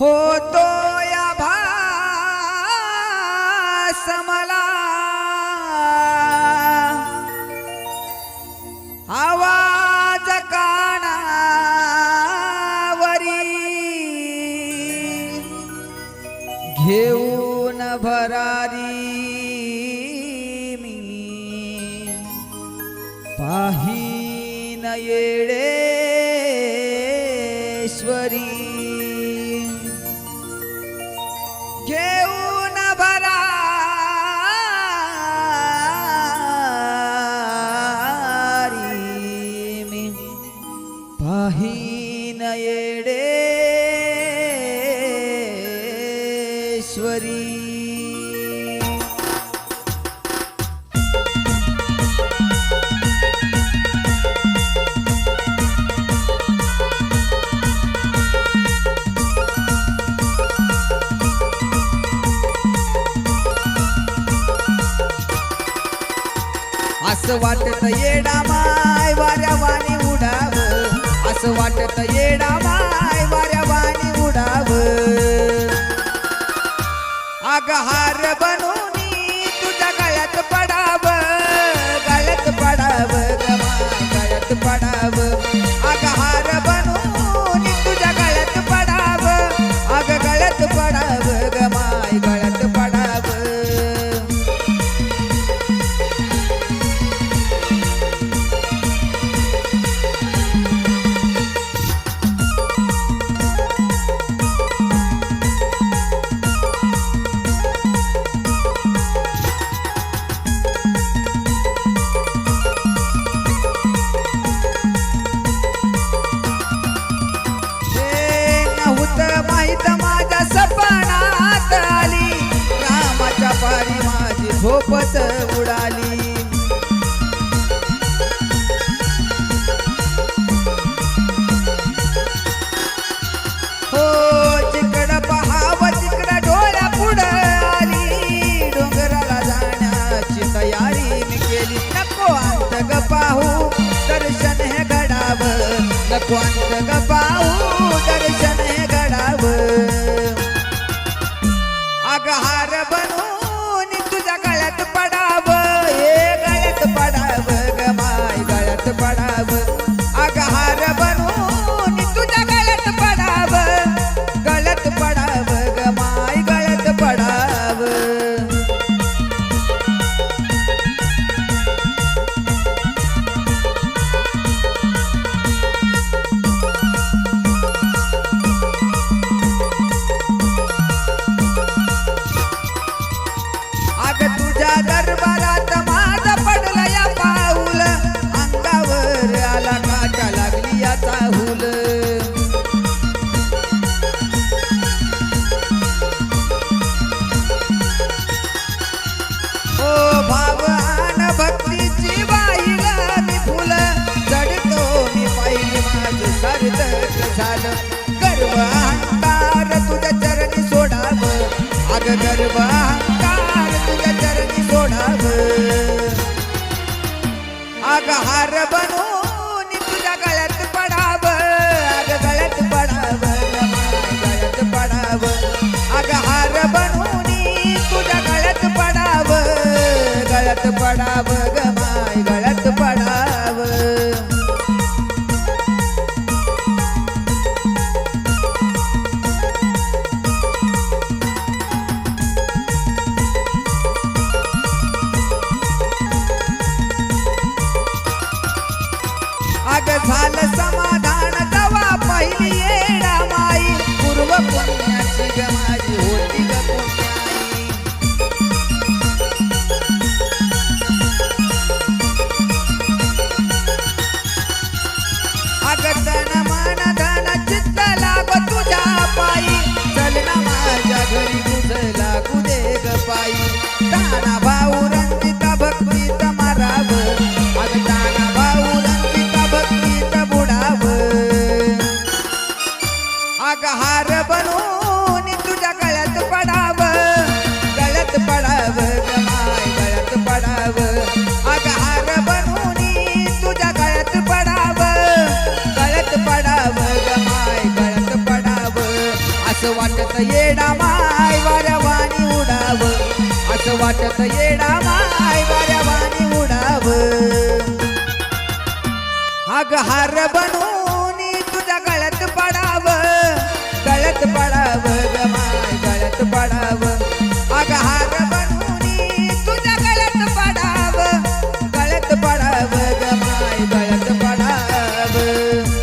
होतो या भास मला. आवाज कानावरी घेऊन भरारी मी. पाहीन येडेश्वरी. येडेश्वरी असं वाटत येडा माय वाऱ्या वाणी असं वाटत येडा माय वाऱ्या वाणी उडाव. अग बनू झोपत उडाली. हो जिकड पहाव तिकड डोळ्या पुढं आली. डोंगराला जाण्याची तयारी मी केली. नको अंत ग पाहू दर्शन हे घडावं. नको अग गर्व अहंकार तुझ्या चरणी सोडाव. अग हार बनून तुझ्या गळ्यात पडाव. अग गळ्यात पडाव गळ्यात पडाव. अग हार बनून तुझ्या गळ्यात पडाव गळ्यात पडाव. झालं समाधान जवा पहिली येडा माई. पूर्व पुण्याची ग माझी होती ग मन धन चित्त तुझ्या पायी. चल ना माझ्या घरी तुझला येडा माय वाऱ्या वाणी उडाव. असं वाटत येडा माय वाऱ्या उडाव. अग हार बनून तुझ्या गळत पडाव. गळत पडाव ग माय गळत पडाव. अग हार बनून तुझ्या गळत पडाव. गळत पडाव ग माय गळत पडाव.